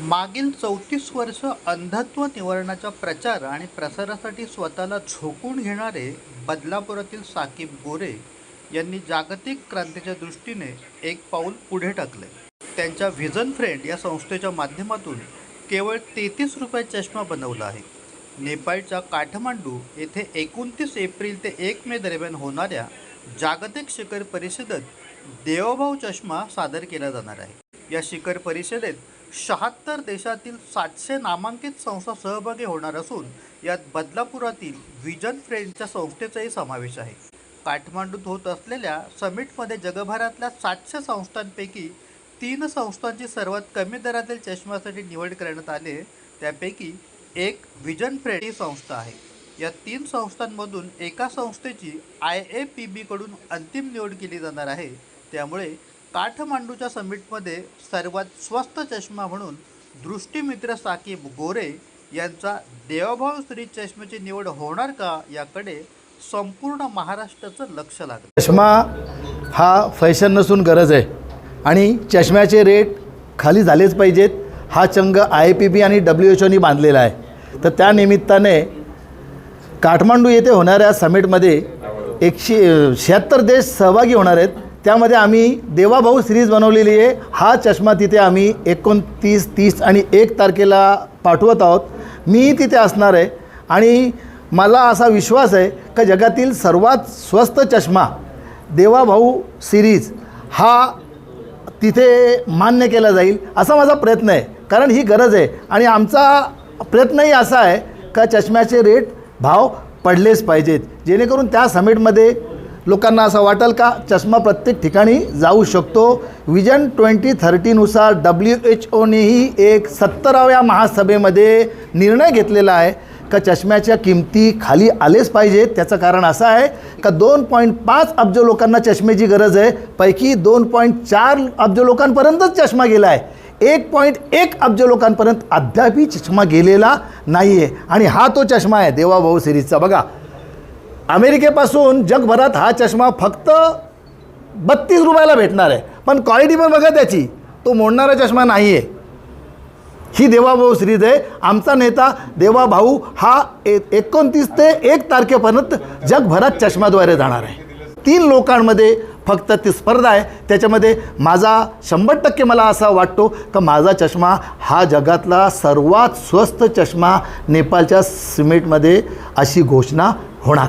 मागील चौतीस वर्ष अंधत्व निवारणाच्या प्रचार आणि प्रसारासाठी स्वतःला झोकून घेणारे बदलापुरातील साकीब गोरे यांनी जागतिक क्रांतीच्या दृष्टीने एक पाऊल पुढे टाकले. त्यांच्या व्हिजन फ्रेंड या संस्थेच्या माध्यमातून केवळ तेहतीस रुपये चष्मा बनवला आहे. नेपाळच्या काठमांडू येथे एकोणतीस एप्रिल ते एक मे दरम्यान होणाऱ्या जागतिक शिखर परिषदेत देवभाव चष्मा सादर केला जाणार आहे. या शिखर परिषदेत शहात्तर देशातील सातशे नामांकित संस्था सहभागी होणार असून यात बदलापुरातील विजन फ्रेंडच्या संस्थेचाही समावेश आहे. काठमांडूत होत असलेल्या समिटमध्ये जगभरातल्या सातशे संस्थांपैकी तीन संस्थांची सर्वात कमी दरातील चष्म्यासाठी निवड करण्यात आले त्यापैकी एक विजन फ्रेंड ही संस्था आहे. या तीन संस्थांमधून एका संस्थेची आय ए पी बीकडून अंतिम निवड केली जाणार आहे. त्यामुळे काठमांडूच्या समिटमध्ये सर्वात स्वस्त चष्मा म्हणून दृष्टीमित्र साकीब गोरे यांचा देवभाव श्री चष्म्याची निवड होणार का याकडे संपूर्ण महाराष्ट्राचं लक्ष लागलं. चष्मा हा फॅशन नसून गरज आहे. आणि चष्म्याचे रेट खाली झालेच पाहिजेत. हा चंग आय पी बी आणि डब्ल्यू एच ओनी बांधलेला आहे. तर त्या निमित्ताने काठमांडू येथे होणाऱ्या समिटमध्ये एकशे शहात्तर देश सहभागी होणार आहेत. त्यामध्ये आम्ही देवाभाऊ सिरीज बनवलेली आहे. हा चष्मा तिथे आम्ही एकोणतीस तीस आणि एक तारखेला पाठवत आहोत. मी तिथे असणार आहे आणि मला असा विश्वास आहे का जगातील सर्वात स्वस्त चष्मा देवाभाऊ सिरीज हा तिथे मान्य केला जाईल असा माझा प्रयत्न आहे. कारण ही गरज आहे आणि आमचा प्रयत्नही असा आहे का चष्म्याचे रेट भाव पडलेच पाहिजेत. जेणेकरून त्या समिटमध्ये लोकांना असं वाटेल का चष्मा प्रत्येक ठिकाणी जाऊ शकतो? विजन ट्वेंटी थर्टीनुसार डब्ल्यू एच ओनेही एक सत्तराव्या महासभेमध्ये निर्णय घेतलेला आहे. का चष्म्याच्या किमती खाली आलेच पाहिजेत त्याचं कारण असं आहे का दोन पॉईंट पाच अब्ज लोकांना चष्म्याची गरज आहे? पैकी दोन पॉईंट चार अब्ज लोकांपर्यंतच चष्मा गेला आहे. एक पॉईंट एक अब्ज लोकांपर्यंत अद्यापही चष्मा गेलेला नाही आहे आणि हा तो चष्मा आहे देवा भाऊ सिरीजचा. बघा अमेरिकेपासून जगभरात हा चष्मा फक्त बत्तीस रुपयाला भेटणार आहे. पण क्वालिटी पण बघा त्याची. तो मोडणारा चष्मा नाही आहे ही देवाभाऊ सिरीज आहे. आमचा नेता देवाभाऊ हा ए एकोणतीस ते एक तारखेपर्यंत जगभरात चष्माद्वारे जाणार आहे. तीन लोकांमध्ये फक्त ती स्पर्धा आहे. त्याच्यामध्ये माझा शंभर टक्के मला असा वाटतो का माझा चष्मा हा जगातला सर्वात स्वस्त चष्मा नेपाळच्या सिमेंटमध्ये अशी घोषणा होणार.